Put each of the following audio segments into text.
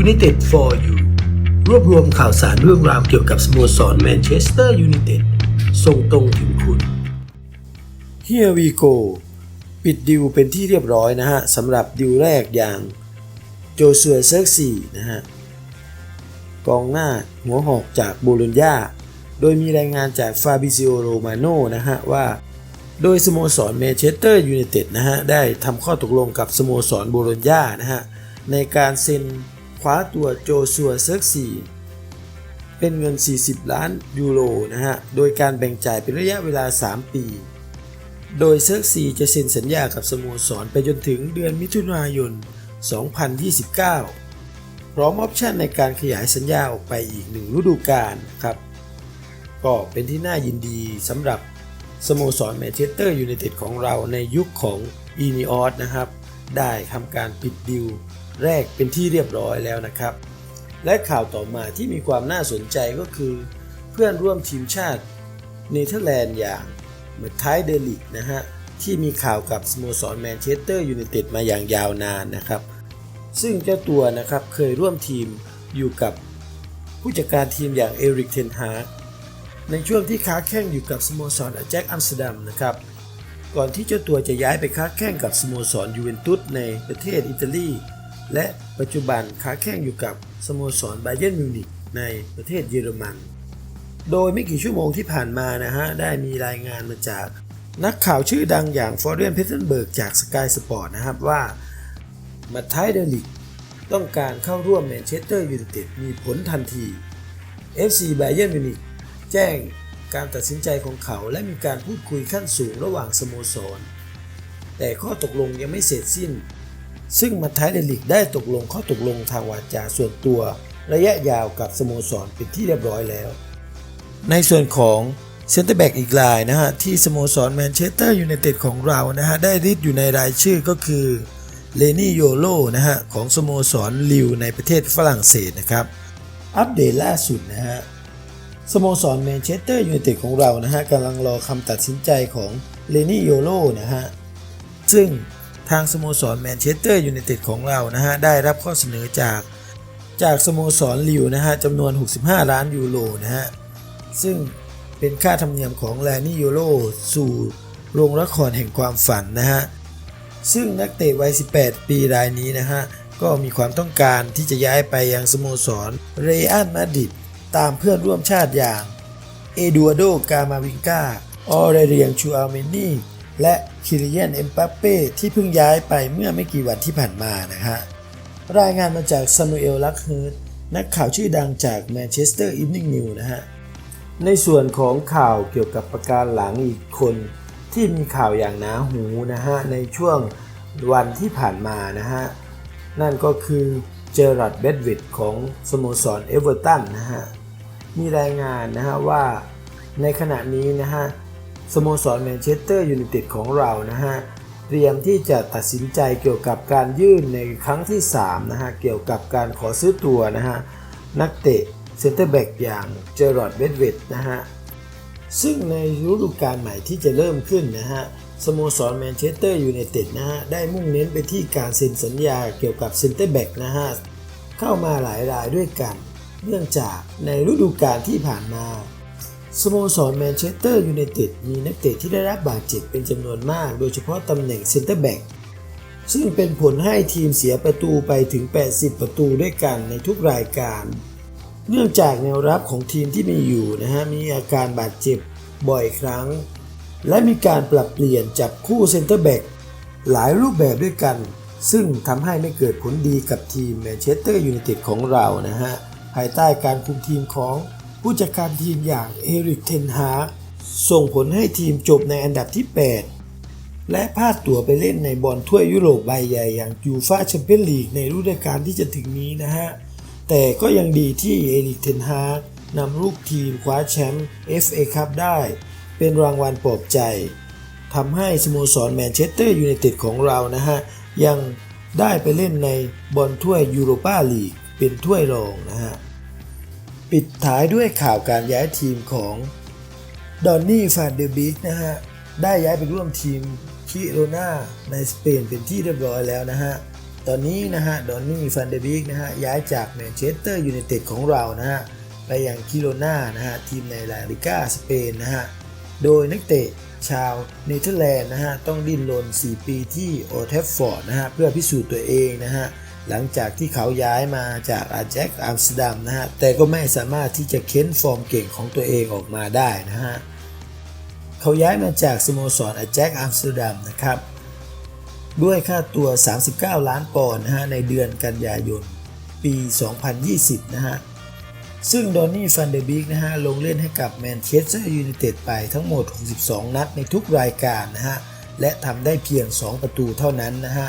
United for You รวบรวมข่าวสารเรื่องราวเกี่ยวกับสโมสรแมนเชสเตอร์ยูไนเต็ดส่งตรงถึงคุณ Here we go ปิดดิวเป็นที่เรียบร้อยนะฮะสำหรับดิวแรกอย่างโจซัวเซิร์ซีนะฮะกองหน้าหัวหอกจากโบโลญญาโดยมีรายงานจากฟาบิซิโอโรมาโนนะฮะว่า โดยสโมสรแมนเชสเตอร์ยูไนเต็ดนะฮะได้ทำข้อตกลงกับสโมสรโบโลญญานะฮะในการเซ็น คว้าตัวโจซัวเซิร์กซีเป็นเงิน 40 ล้านยูโรนะฮะ โดยการแบ่งจ่ายเป็นระยะเวลา 3 ปี โดยเซิร์กซีจะเซ็นสัญญากับสโมสรไปจนถึงเดือนมิถุนายน 2029 พร้อมออปชันในการขยายสัญญาออกไปอีกหนึ่งฤดูกาลครับ ก็เป็นที่น่ายินดีสำหรับสโมสรแมนเชสเตอร์ยูไนเต็ดของเราในยุคของอีนิออสนะครับ ได้ทำการปิดดิว แรกเป็นที่เรียบร้อยแล้วนะครับ และข่าวต่อมาที่มีความน่าสนใจก็คือ เพื่อนร่วมทีมชาติเนเธอร์แลนด์อย่างเมทไทเดลิกนะฮะ ที่มีข่าวกับสโมสรแมนเชสเตอร์ยูไนเต็ดมาอย่างยาวนานนะครับ ซึ่งเจ้าตัวนะครับเคยร่วมทีมอยู่กับผู้จัดการทีมอย่างเอริกเทนฮาร์ในช่วงที่ค้าแข่งอยู่กับสโมสรอแจ็คอัมสเตอร์ดัมนะครับก่อนที่เจ้าตัวจะย้ายไปค้าแข่งกับสโมสรยูเวนตุสในประเทศอิตาลี และปัจจุบันค้าแข่งอยู่กับสโมสรไบเยนมิวนิกในประเทศเยอรมัน โดยไม่กี่ชั่วโมงที่ผ่านมานะฮะ ได้มีรายงานมาจากนักข่าวชื่อดังอย่างฟอร์เรียนเพเทนเบิร์กจากสกายสปอร์ตนะครับว่ามาไทเดลิกต้องการเข้าร่วมแมนเชสเตอร์ยูไนเต็ดมีผลทันที FC ไบเยนมิวนิกแจ้งการตัดสินใจของเขาและมีการพูดคุยขั้นสูงระหว่างสโมสร แต่ข้อตกลงยังไม่เสร็จสิ้น ซึ่งมาไทเดลิกได้ตกลงข้อตกลงทางวาจาส่วนตัว ระยะยาวกับสโมสรเป็นที่เรียบร้อยแล้ว ในส่วนของเซนเตอร์แบ็กอีกรายนะฮะที่สโมสรแมนเชสเตอร์ยูไนเต็ดของเรานะฮะได้ริดอยู่ในรายชื่อก็คือเลนี่โยโลนะฮะของสโมสรลิวในประเทศฝรั่งเศสนะครับ อัปเดตล่าสุดนะฮะสโมสรแมนเชสเตอร์ยูไนเต็ดของเรานะฮะกำลังรอคำตัดสินใจของเลนี่โยโลนะฮะซึ่ง ทางสโมสรแมนเชสเตอร์ยูไนเต็ดของเรานะฮะได้รับข้อเสนอจากจากสโมสรลิวนะฮะจำนวน 65 ล้านยูโรนะฮะซึ่งเป็นค่าธรรมเนียมของแลนี่ยูโรสู่โรงละครแห่งความฝันนะฮะซึ่งนักเตะวัย 18 ปีรายนี้นะฮะก็มีความต้องการที่จะย้ายไปยังสโมสรเรอัลมาดริดตามเพื่อนร่วมชาติอย่างเอดูอาโดกามาวิงกาออเรเรียงชูอาเมนี และคิริเยนเอ็มปัปเป้ที่เพิ่งย้ายไปเมื่อไม่กี่วันที่ผ่านมานะฮะรายงานมาจากซามูเอลลักเฮิร์ตนักข่าวชื่อดังจากแมนเชสเตอร์อีฟนิ่งนิวนะฮะในส่วนของข่าวเกี่ยวกับประการหลังอีกคนที่มีข่าวอย่างหนาหูนะฮะในช่วงวันที่ผ่านมานะฮะนั่นก็คือเจอรัดเบดวิดของสโมสรเอเวอร์ตันนะฮะมีรายงานนะฮะว่าในขณะนี้นะฮะ สโมสรแมนเชสเตอร์ยูไนเต็ดของเรานะฮะเตรียมที่จะตัดสินใจเกี่ยวกับการยื่นในครั้งที่3นะฮะเกี่ยวกับการขอซื้อตัวนะฮะนักเตะเซนเตอร์แบ็กอย่างเจอร์รอดเบดเวดนะฮะซึ่งในฤดูกาลใหม่ที่จะเริ่มขึ้นนะฮะสโมสรแมนเชสเตอร์ยูไนเต็ดนะฮะได้มุ่งเน้นไปที่การเซ็นสัญญาเกี่ยวกับเซนเตอร์แบ็กนะฮะเข้ามาหลายรายด้วยกัน เนื่องจากในฤดูกาลที่ผ่านมา สโมสรแมนเชสเตอร์ยูไนเต็ดมีนักเตะที่ได้รับบาดเจ็บเป็นจำนวนมาก โดยเฉพาะตำแหน่งเซนเตอร์แบ็กซึ่งเป็นผลให้ทีมเสียประตูไปถึง 80 ประตูด้วยกันในทุกรายการ เนื่องจากแนวรับของทีมที่มีอยู่นะฮะมีอาการบาดเจ็บบ่อยครั้ง และมีการปรับเปลี่ยนจับคู่เซนเตอร์แบ็กหลายรูปแบบด้วยกัน ซึ่งทำให้ไม่เกิดผลดีกับทีมแมนเชสเตอร์ยูไนเต็ดของเรานะฮะภายใต้การคุมทีมของ ผู้จัดการทีมอย่างเอริกเทนฮาส่งผลให้ทีมจบในอันดับที่ 8 และพลาดตั๋วไปเล่นในบอลถ้วยยุโรปใบใหญ่อย่างยูฟาแชมเปี้ยนลีกในฤดูกาลที่จะถึงนี้นะฮะ แต่ก็ยังดีที่เอริกเทนฮาร์นำลูกทีมคว้าแชมป์ FA คัพได้ เป็นรางวัลปลอบใจทำให้สโมสรแมนเชสเตอร์ยูไนเต็ดของเรานะฮะ ยังได้ไปเล่นในบอลถ้วยยูโรปาลีกเป็นถ้วยรองนะฮะ ปิดท้ายด้วยข่าวการย้ายทีมของดอนนี่ฟานเดบิกนะฮะ ได้ย้ายไปร่วมทีมคิโรนาในสเปนเป็นที่เรียบร้อยแล้วนะฮะ ตอนนี้นะฮะดอนนี่ฟันเดบิกนะฮะ ย้ายจากแมนเชสเตอร์ยูไนเต็ดของเรานะฮะ ไปยังคิโรนานะฮะ ทีมในลาลิก้าสเปนนะฮะ โดยนักเตะชาวเนเธอร์แลนด์นะฮะ ต้องดิ้นรน 4 ปีที่โอเทฟฟอร์ดนะฮะ เพื่อพิสูจน์ตัวเองนะฮะ หลังจากที่เขาย้ายมาจากอาแจ็คอัมสเตอร์ดัมนะฮะ แต่ก็ไม่สามารถที่จะเค้นฟอร์มเก่งของตัวเองออกมาได้นะฮะ เขาย้ายมาจากสโมสรอาแจ็คอัมสเตอร์ดัมนะครับ ด้วยค่าตัว 39 ล้านปอนด์นะฮะ ในเดือนกันยายน ปี 2020 นะฮะ ซึ่งดอนนี่ฟันเดอร์บิกนะฮะ ลงเล่นให้กับแมนเชสเตอร์ยูไนเต็ดไปทั้งหมด 62 นัดในทุกรายการนะฮะ และทำได้เพียง 2 ประตูเท่านั้นนะฮะ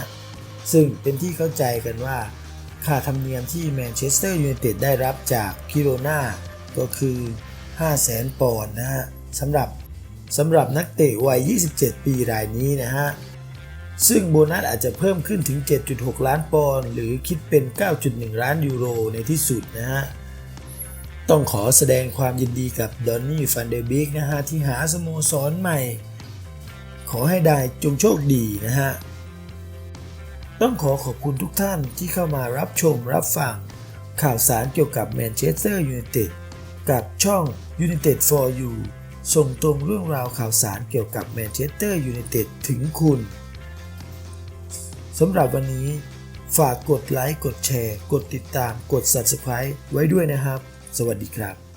ซึ่งเป็นที่เข้าใจกันว่า ค่าธรรมเนียมที่แมนเชสเตอร์ยูไนเต็ดได้รับจากคิโรนาก็คือ 500,000 ปอนด์นะฮะสำหรับสำหรับนักเตะวัย 27 ปีรายนี้นะฮะ ซึ่งโบนัสอาจจะเพิ่มขึ้นถึง 7.6 ล้านปอนด์หรือคิดเป็น 9.1 ล้านยูโรในที่สุดนะฮะ ต้องขอแสดงความยินดีกับดอนนี่ฟันเดอร์บิกนะฮะ ที่หาสโมสรใหม่ ขอให้ได้จงโชคดีนะฮะ ต้องขอขอบคุณทุกท่านที่เข้ามารับชมรับฟัง ข่าวสารเกี่ยวกับแมนเชสเตอร์ยูไนเต็ดกับช่อง United for You ส่งตรงเรื่องราวข่าวสารเกี่ยวกับแมนเชสเตอร์ยูไนเต็ดถึงคุณสำหรับวันนี้ ฝากกดไลค์ กดแชร์ กดติดตาม กด Subscribe ไว้ด้วยนะครับ สวัสดีครับ